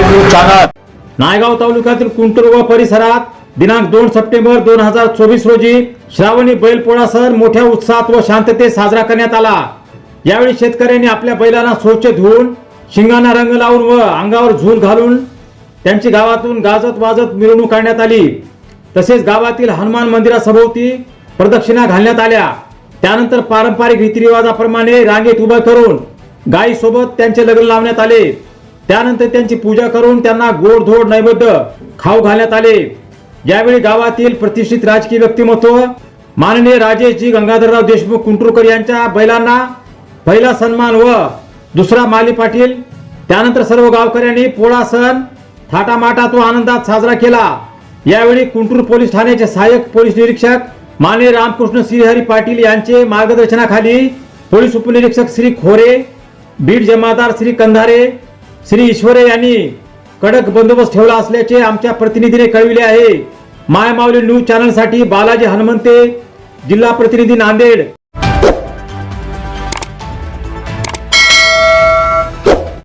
News channel. Naigaon तालुक्यातील कुंटूर व परिसरात दिनांक दोन सप्टेंबर दोन हजार चोवीस रोजी श्रावणी बैलपोळा सण मोठ्या उत्साहात व शांततेत साजरा करण्यात आला. यावेळी शेतकऱ्यांनी आपल्या बैलांना स्वच्छ धुवून शिंगांना रंग लावून व अंगावर झूल घालून त्यांची गावातून गाजत वाजत मिरवणूक काढण्यात आली. तसेच गावातील हनुमान मंदिरासभोवती प्रदक्षिणा घालण्यात आल्या. त्यानंतर पारंपरिक रीतिरिवाजाप्रमाणे रांगेत उभं करून गायीसोबत त्यांचे लग्न लावण्यात आले. त्यानंतर त्यांची पूजा करून त्यांना गोडधोड नैवेद्य खाऊ घालण्यात आले. यावेळी गावातील प्रतिष्ठित राजकीय व्यक्तिमत्व माननीय राजेशजी गंगाधरराव देशमुख कुंटुरकर यांच्या बैलांना पहिला सन्मान व दुसरा माली पाटील. त्यानंतर सर्व गावकऱ्यांनी पोळा सण थाटामाटात व आनंदात साजरा केला. यावेळी कुंटूर पोलीस ठाण्याचे सहाय्यक पोलीस निरीक्षक माने रामकृष्ण श्रीहरी पाटील यांचे मार्गदर्शनाखाली पोलीस उपनिरीक्षक श्री खोरे बीड जमादार श्री कंधारे श्री ईश्वरे यांनी कडक बंदोबस्त ठेवला असल्याचे आमच्या प्रतिनिधीने कळविले आहे. मायमावली न्यूज चॅनलसाठी बालाजी हनुमंते जिल्हा प्रतिनिधी नांदेड.